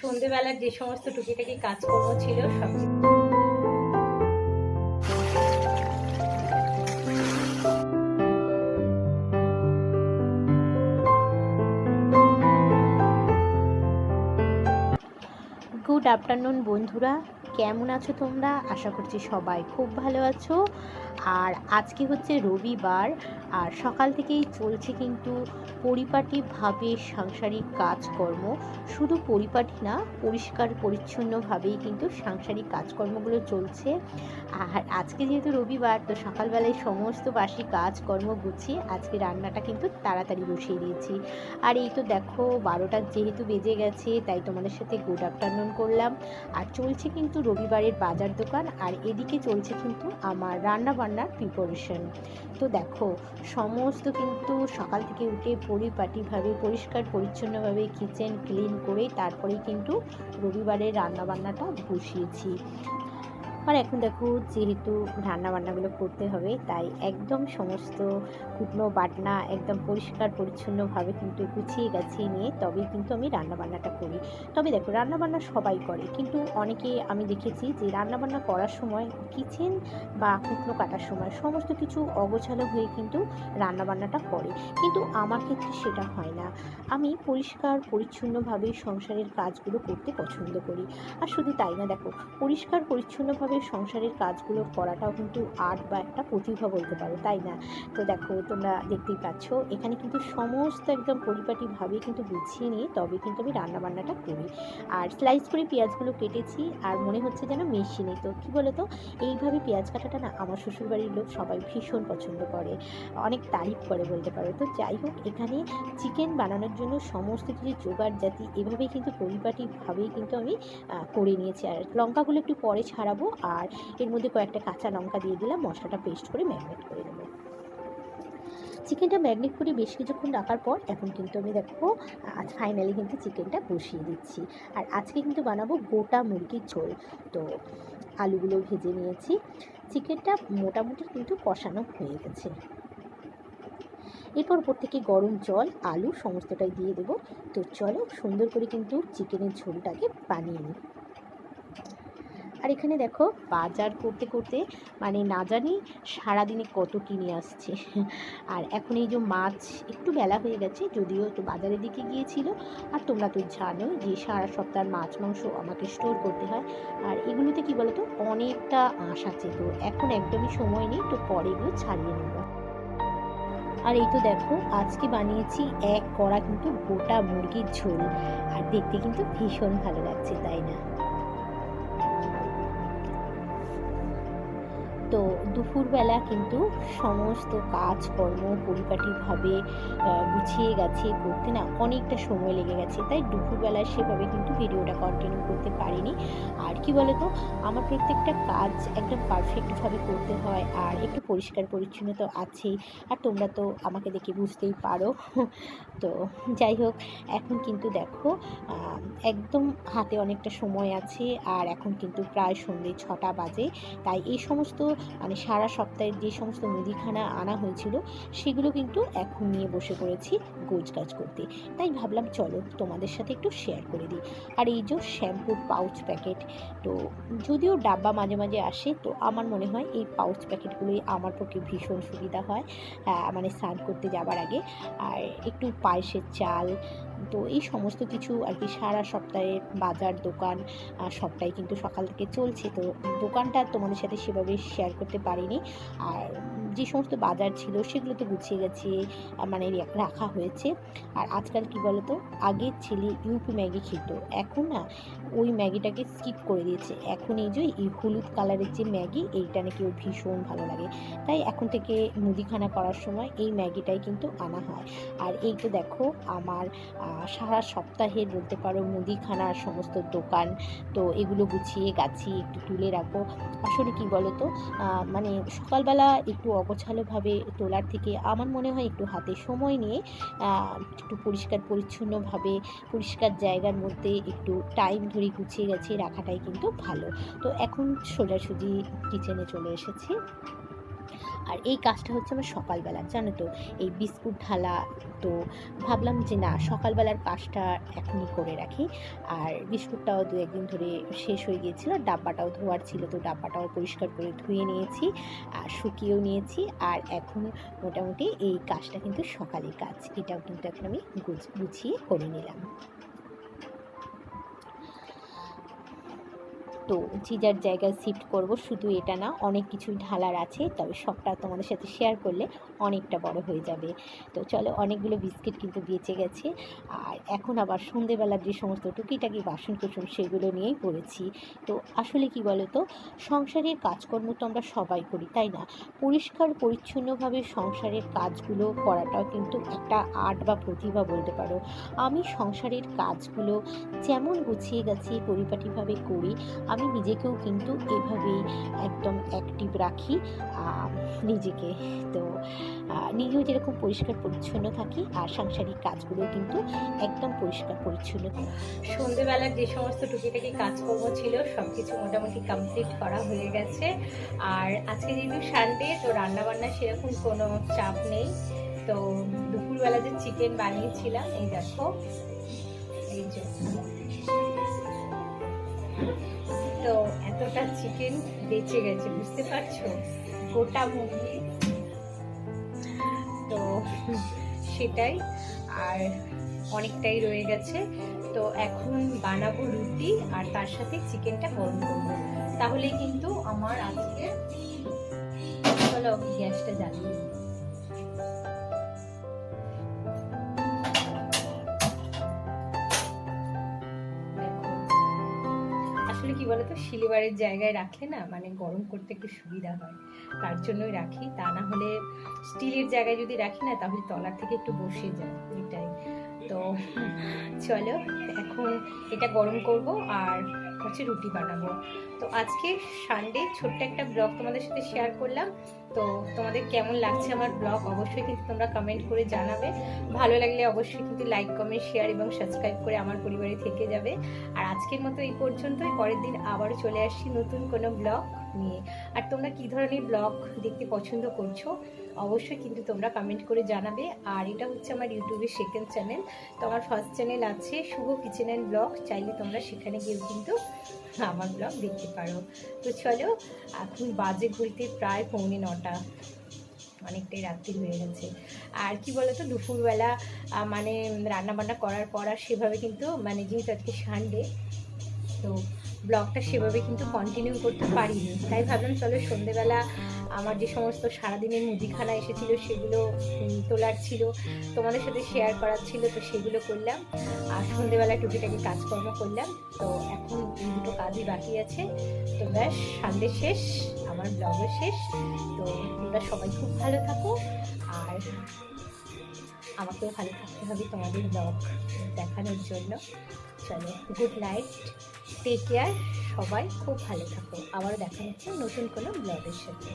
সন্ধেবেলার যে সমস্ত টুকিটাকি কাজকর্ম ছিল সব গুড আফটারনুন বন্ধুরা। কেমন আছো তোমরা? আশা করছি সবাই খুব ভালো আছো। আর আজকে হচ্ছে রবিবার, আর সকাল থেকেই চলছে কিন্তু পরিপাটিভাবে সাংসারিক কাজকর্ম। শুধু পরিপাটি না, পরিষ্কার, পরিচ্ছন্নভাবেই কিন্তু সাংসারিক কাজকর্মগুলো চলছে। আর আজকে যেহেতু রবিবার, তো সকালবেলায় সমস্ত বাসি কাজকর্ম গুছিয়ে আজকে রান্নাটা কিন্তু তাড়াতাড়ি বসিয়ে দিয়েছি। আর এই তো দেখো, বারোটা যেহেতু বেজে গেছে, তাই তোমাদের সাথে গুড আফটারনুন করলাম। আর চলছে কিন্তু রবিবারের বাজার দোকান আর এদিকে চলছে কিন্তু আমার রান্না বান্নার প্রিপারেশন তো দেখো, সমস্ত কিন্তু সকাল থেকে উঠে পরিপাটিভাবে, পরিষ্কার, পরিচ্ছন্নভাবে কিচেন ক্লিন করে তারপরেই কিন্তু রবিবারের রান্না বান্নাটা বসিয়েছি। আর এখন দেখো যেহেতু রান্না বান্নাগুলো করতে হবে, তাই একদম সমস্ত কুটনো বাটনা একদম পরিষ্কার পরিচ্ছন্নভাবে কিন্তু গুছিয়ে গাছিয়ে নিয়ে তবেই কিন্তু আমি রান্না বান্নাটা করি। তবে দেখো রান্না বান্না সবাই করে, কিন্তু অনেকে আমি দেখেছি যে রান্না বান্না করার সময় কিচেন বা কুটনো কাটার সময় সমস্ত কিছু অগোছালো হয়ে কিন্তু রান্না বান্নাটা করে। কিন্তু আমার ক্ষেত্রে সেটা হয় না। আমি পরিষ্কার পরিচ্ছন্নভাবে সংসারের কাজগুলো করতে পছন্দ করি। আর শুধু তাই না, দেখো পরিষ্কার পরিচ্ছন্নভাবে সংসারের কাজগুলো করাটাও কিন্তু আর্ট বা একটা প্রতিভা বলতে পারো, তাই না? তো দেখো, তোমরা দেখতেই পাচ্ছ, এখানে কিন্তু সমস্ত একদম পরিপাটিভাবে কিন্তু গুছিয়ে নিয়ে তবে কিন্তু আমি রান্নাবান্নাটা করি। আর স্লাইস করে পেঁয়াজগুলো কেটেছি আর মনে হচ্ছে যেন মেশিনে, তো কী বলো তো এইভাবে পেঁয়াজ কাটাটা না আমার শ্বশুরবাড়ির লোক সবাই ভীষণ পছন্দ করে, অনেক তারিফ করে বলতে পারো। তো যাই হোক, এখানে চিকেন বানানোর জন্য সমস্ত কিছু জোগাড় জাতি এভাবেই কিন্তু পরিপাটিভাবেই কিন্তু আমি করে নিয়েছি। আর লঙ্কাগুলো একটু পরে ছাড়াবো আর এর মধ্যে কয়েকটা কাঁচা লঙ্কা দিয়ে দিলাম, মশলাটা পেস্ট করে ম্যারিনেট করে নেব। চিকেনটা ম্যারিনেট করে বেশ কিছুক্ষণ রাখার পর এখন কিন্তু আমি দেখো, আজ ফাইনালি কিন্তু চিকেনটা বসিয়ে দিচ্ছি। আর আজকে কিন্তু বানাবো গোটা মুরগির ঝোল। তো আলুগুলো ভেজে নিয়েছি। চিকেনটা মোটামুটি কিন্তু কষানো হয়ে গেছে। এরপর উপর থেকে গরম জল, আলু সমস্তটাই দিয়ে দেবো। তো চলো সুন্দর করে কিন্তু চিকেনের ঝোলটাকে বানিয়ে নিই। আর এখানে দেখো বাজার করতে করতে মানে না জানি সারাদিনে কত কিনে আসছে। আর এখন এই যে মাছ একটু বেলা হয়ে গেছে, যদিও একটু বাজারের দিকে গিয়েছিল। আর তোমরা তো জানো যে সারা সপ্তাহের মাছ, মাংস আমাকে স্টোর করতে হয়। আর এগুলোতে কি বলতো, অনেকটা আঁশ আছে। তো এখন একদমই সময় নেই, তো পরে এগুলো ছাড়িয়ে নেব। আর এই তো দেখো, আজকে বানিয়েছি এক কড়া কিন্তু গোটা মুরগির ঝোল। আর দেখতে কিন্তু ভীষণ ভালো লাগছে, তাই না? তো দুপুরবেলা কিন্তু সমস্ত কাজকর্ম পরিপাটিভাবে গুছিয়ে গেছে করতে না অনেকটা সময় লেগে গেছে। তাই দুপুরবেলায় সেভাবে কিন্তু ভিডিওটা কন্টিনিউ করতে পারিনি। আর কি বলতো, আমার প্রত্যেকটা কাজ একদম পারফেক্টভাবে করতে হয় আর একটু পরিষ্কার পরিচ্ছন্ন তো আছেই। আর তোমরা তো আমাকে দেখে বুঝতেই পারো। তো যাই হোক, এখন কিন্তু দেখো একদম হাতে অনেকটা সময় আছে আর এখন কিন্তু প্রায় সন্ধ্যে ছটা বাজে। তাই এই সমস্ত মানে সারা সপ্তাহের যে সমস্ত মুদিখানা আনা হয়েছিল, সেগুলো কিন্তু এখন নিয়ে বসে পড়েছি গোছগাছ করতে। তাই ভাবলাম চলো তোমাদের সাথে একটু শেয়ার করে দিই। আর এই যে শ্যাম্পুর পাউচ প্যাকেট তো যদিও ডাব্বা মাঝে মাঝে আসে, তো আমার মনে হয় এই পাউচ প্যাকেটগুলোই আমার পক্ষে ভীষণ সুবিধা হয় মানে স্নান করতে যাবার আগে। আর একটু পায়েসের চাল তো এই সমস্ত কিছু আর কি সারা সপ্তাহে বাজার, দোকান সবটাই কিন্তু সকাল থেকে চলছে। তো দোকানটা তোমাদের সাথে সেভাবে শেয়ার করতে পারিনি। আর যে সমস্ত বাজার ছিল সেগুলো তো গুছিয়ে গেছে মানে রাখা হয়েছে। আর আজকাল কি বলতো? আগের ছেলে ইউপি ম্যাগি খেত। এখন না ওই ম্যাগিটাকে স্কিপ করে দিয়েছে। এখন এই যে, এই হলুদ কালারের যে ম্যাগি, এইটা নাকি ওর ভীষণ ভালো লাগে। তাই এখন থেকে মুদিখানা করার সময় এই ম্যাগিটাই কিন্তু আনা হয়। আর এই তো দেখো, আমার সারা সপ্তাহে বলতে পারো মুদিখানার সমস্ত দোকান, তো এগুলো গুছিয়ে গাছিয়ে একটু তুলে রাখব আসলে কি বলো তো মানে সকালবেলা একটু অগোছালোভাবে তোলার থেকে আমার মনে হয় একটু হাতে সময় নিয়ে একটু পরিষ্কার পরিচ্ছন্নভাবে, পরিষ্কার জায়গার মধ্যে একটু টাইম ধরে গুছিয়ে গেছিয়ে রাখাটাই কিন্তু ভালো। তো এখন সোজাসুজি কিচেনে চলে এসেছি। আর এই কাজটা হচ্ছে আমার সকালবেলা, জানো তো? এই বিস্কুট ঢালা তো ভাবলাম যে না, সকালবেলার কাজটা এখনই করে রাখি। আর বিস্কুটটাও দু একদিন ধরে শেষ হয়ে গিয়েছিল, ডাব্বাটাও ধোয়ার ছিল তো ডাব্বাটাও পরিষ্কার করে ধুয়ে নিয়েছি, আর শুকিয়েও নিয়েছি। আর এখন মোটামুটি এই কাজটা কিন্তু সকালের কাজ, এটাও কিন্তু এখন আমি গুছিয়ে করে নিলাম। তো যে যার জায়গায় শিফট করব, শুধু এটা না, অনেক কিছুই ঢালার আছে, তবে সবটা তোমাদের সাথে শেয়ার করলে অনেকটা বড় হয়ে যাবে। তো চলো, অনেকগুলো বিস্কিট কিন্তু বেঁচে গেছে। আর এখন আবার সন্ধেবেলার যে সমস্ত টুকিটাকি বাসন কুসন সেগুলো নিয়েই পড়েছি। তো আসলে কি বলো তো সংসারের কাজকর্ম তো আমরা সবাই করি, তাই না? পরিষ্কার, পরিচ্ছন্নভাবে সংসারের কাজগুলো করাটাও কিন্তু একটা আর্ট বা প্রতিভা বলতে পারো। আমি সংসারের কাজগুলো যেমন গুছিয়ে গেছি পরিপাটিভাবে করি আমি নিজেকেও কিন্তু এভাবেই একদম অ্যাক্টিভ রাখি নিজেকে। তো নিজেও যেরকম পরিষ্কার পরিচ্ছন্ন থাকি, আর সাংসারিক কাজগুলো কিন্তু একদম পরিষ্কার পরিচ্ছন্ন সন্ধেবেলার যে সমস্ত টুকিটাকি কাজকর্ম ছিল সব কিছু মোটামুটি কমপ্লিট করা হয়ে গেছে। আর আজকে যেহেতু সানডে তো রান্নাবান্না সেরকম কোনো চাপ নেই। তো, দুপুরবেলা যে চিকেন বানিয়েছিলাম, এই দেখো। এই যে। তো এতটা চিকেন বেঁচে গেছে, বুঝতে পারছ? গোটা মুরগি। তো সেটাই, আর অনেকটাই রয়ে গেছে। তো এখন বানাবো রুটি আর তার সাথে চিকেনটা গরম করব। তাহলেই কিন্তু আমার আজকে চলো গ্যাসটা জ্বালিয়ে আসলে শিলিবারের জায়গায় রাখলে না মানে গরম করতে একটু সুবিধা হয়। তার জন্যই রাখি। তা না হলে স্টিলের জায়গায় যদি রাখি না, তাহলে তলার থেকে একটু বসে যায় এটাই। তো চলো, এখন এটা গরম করব আর হচ্ছে রুটি বানাবো। তো আজকে সানডে ছোট্ট একটা ব্লগ তোমাদের সাথে শেয়ার করলাম। তো তোমাদের কেমন লাগছে আমার ব্লগ অবশ্যই কিন্তু তোমরা কমেন্ট করে জানাবে। ভালো লাগলে অবশ্যই কিন্তু লাইক কমেন্ট শেয়ার এবং সাবস্ক্রাইব করে আমার পরিবারে থেকে যাবে। আর আজকের মতো এই পর্যন্তই। পরের দিন আবারও চলে আসছি নতুন কোনো ব্লগ নিয়ে। আর তোমরা কী ধরনের ব্লগ দেখতে পছন্দ করছ? অবশ্যই কিন্তু তোমরা কমেন্ট করে জানাবে। আর এটা হচ্ছে আমার ইউটিউবের সেকেন্ড চ্যানেল তো আমার ফার্স্ট চ্যানেল আছে শুভ কিচেন অ্যান্ড ব্লগ। চাইলে তোমরা সেখানে গিয়েও কিন্তু আমার ব্লগ দেখতে পারো। তো চলো, এখন বাজে ঘুরতে প্রায় পৌনে নটা। অনেকটাই রাত্রি হয়ে গেছে। আর কি বলতো, দুপুরবেলা মানে রান্নাবান্না করার পর আর সেভাবে কিন্তু মানে যেহেতু আজকে সানডে তো ব্লগটা সেভাবে কিন্তু কন্টিনিউ করতে পারিনি। তাই ভাবলাম চলো সন্ধেবেলা আমার যে সমস্ত সারাদিনের মুদিখানা এসেছিল সেগুলো তোলার ছিল, তোমাদের সাথে শেয়ার করার ছিল, তো সেগুলো করলাম। আর সন্ধেবেলা টুকিটাকি কাজকর্ম করলাম। তো এখন দুটো কাজই বাকি আছে। তো ব্যাস, সানডে শেষ, আমার ব্লগও শেষ। তো তোমরা সবাই খুব ভালো থাকো। আর আমাকেও ভালো থাকতে হবে তোমাদের ব্লগ দেখানোর জন্য। চলো গুড নাইট টেক কেয়ার সবাই খুব ভালো থাকো। আবার দেখা হচ্ছে নতুন কোনো ব্লগের সাথে।